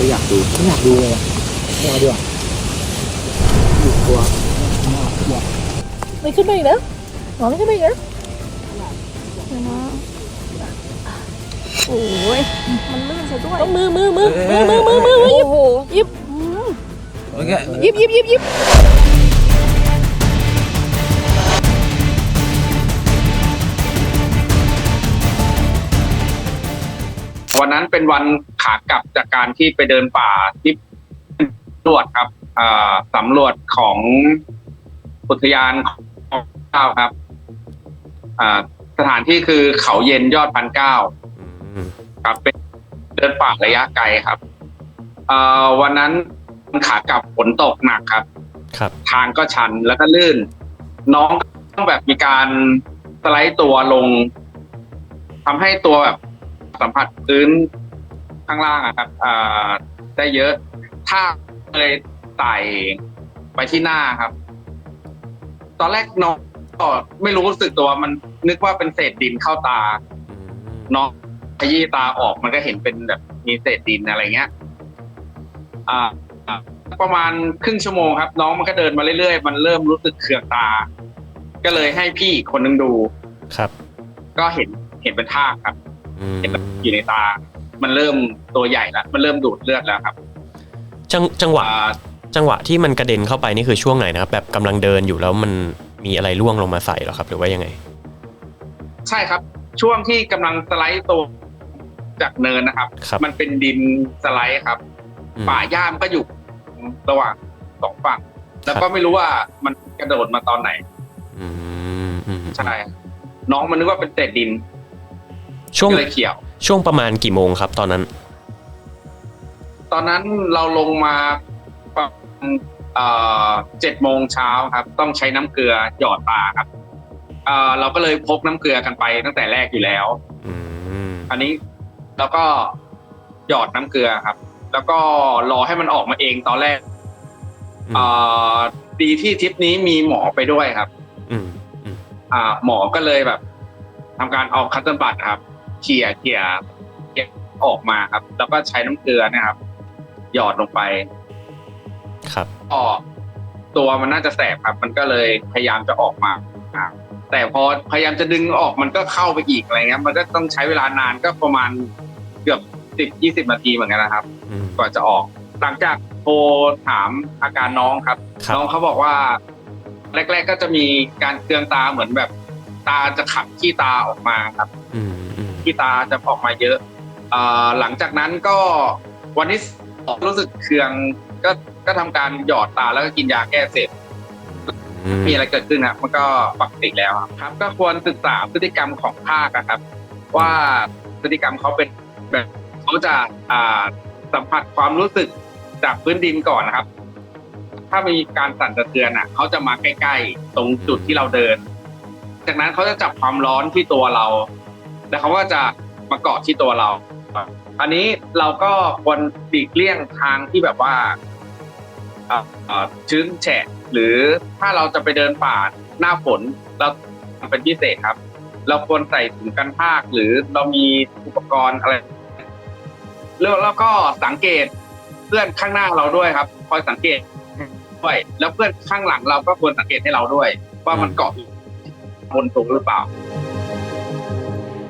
ไม่อยากดูไม่อยากดูเลยไม่เอาดีกว่าอยู่กลัวไม่ขึ้นไปอีกแล้วหมอไม่ขึ้นไปอีกแล้วโอ้ยมันลื่นซะด้วยมือมือมือมือมือมือมือยิบยิบยิบยิบยิบยิบ นนั้นเป็นวันขากลับจากการที่ไปเดินป่าที่ตรวจครับอ่าสำรวจของอุทยานของเก้าครับอ่าสถานที่คือเขาเย็นยอดพันเก้าอืมครับ เป็นเดินป่าระยะไกลครับอ่าวันนั้นขากลับฝนตกหนักครับ ครับ ทางก็ชันแล้วก็ลื่น น้องก็ต้องแบบมีการสไลด์ตัวลงทำให้ตัวแบบ สัมผัสพื้นข้างล่างอะครับอ่าได้เยอะ ถ้าเลยไต่ไปที่หน้าครับ ตอนแรกน้องก็ไม่รู้สึกตัวมันนึกว่าเป็นเศษดินเข้าตาอืมน้องขยี้ตาออกมันก็เห็นเป็นแบบมีเศษดินอะไรเงี้ยอ่าอ่า ประมาณครึ่งชั่วโมงครับ น้องมันก็เดินมาเรื่อยๆ มันเริ่มรู้สึกเคืองตา ก็เลยให้พี่อีกคนนึงดู ครับ ก็เห็นเห็นเป็นทากครับอืม เห็นแบบอยู่ในตา มันเริ่มตัวใหญ่แล้วมันเริ่มดูดเลือดแล้วครับ จังจังหวะอ่าจังหวะที่มันกระเด็นเข้าไปนี่คือช่วงไหนนะครับแบบกำลังเดินอยู่แล้วมันมีอะไรร่วงลงมาใส่เหรอครับ หรือว่ายังไง ใช่ครับช่วงที่กำลังสไลด์ตัวจากเนินนะครับครับมันเป็นดินสไลด์ครับอืมป่าหญ้ามนก็อยู่ระหว่างสองฝั่ง แล้วก็ไม่รู้ว่ามันกระโดดมาตอนไหนอืมอืมใช่น้องมันนึกว่าเป็นเศษดิน ช่วงก็เลยเขี่ยว ช่วงประมาณกี่โมงครับ ตอนนั้น ตอนนั้นเราลงมาประมาณเจ็ดโมงเช้าครับ ต้องใช้น้ำเกลือหยอดตาครับเอ่อเราก็เลยพกน้ำเกลือกันไปตั้งแต่แรกอยู่แล้วอืมอันนี้แล้วก็หยอดน้ำเกลือครับ แล้วก็รอให้มันออกมาเองตอนแรกอืมเอ่อดีที่ทริปนี้มีหมอไปด้วยครับ อืมอืมอ่า หมอก็เลยแบบทำการเอาคัตเตอร์บัตครับ เขี่ยเขี่ยเขี่ยออกมาครับ แล้วก็ใช้น้ำเกลือนะครับ หยอดลงไป ครับก็ตัวมันน่าจะแสบครับ มันก็เลยพยายามจะออกมาอ่าแต่พอพยายามจะดึงออกมันก็เข้าไปอีกอะไรเงี้ยมันก็ต้องใช้เวลานานก็ประมาณเกือบสิบยี่สิบนาทีเหมือนกันนะครับอืมกว่าจะออก หลังจากโทรถามอาการน้องครับครับ น้องเขาบอกว่า แรก ๆ ก็จะมีการเคืองตาเหมือนแบบ ตาจะขับขี้ตาออกมาครับ อื มอืมขี้ตาจะออกมาเยอะเอ่อหลังจากนั้นก็วันที่สองรู้สึกเคืองก็ก็ทำการหยอดตาแล้วก็กินยาแก้เสพอืมมีอะไรเกิดขึ้นครับมันก็ปกติแล้วครับ ก็ควรศึกษาพฤติกรรมของภาคอะครับ ว่าพฤติกรรมเขาเป็นแบบเขาจะอ่าสัมผัสความรู้สึกจากพื้นดินก่อนนะครับ ถ้ามีการสั่นสะเทือนอะเขาจะมาใกล้ ๆ ตรงจุดที่เราเดิน จากนั้นเขาจะจับความร้อนที่ตัวเรา แล้วเขาก็จะมาเกาะที่ตัวเราอันนี้เราก็ควรหลีกเลี่ยงทางที่แบบว่าชื้นแฉะหรือถ้าเราจะไปเดินป่าหน้าฝนเราเป็นพิเศษครับ เราควรใส่ถุงกันภาคหรือเรามีอุปกรณ์อะไรแล้วแล้วก็สังเกตเพื่อนข้างหน้าเราด้วยครับคอยสังเกตด้วยแล้วเพื่อนข้างหลังเราก็ควรสังเกตให้เราด้วย ว่ามันเกาะบนตรงหรือเปล่า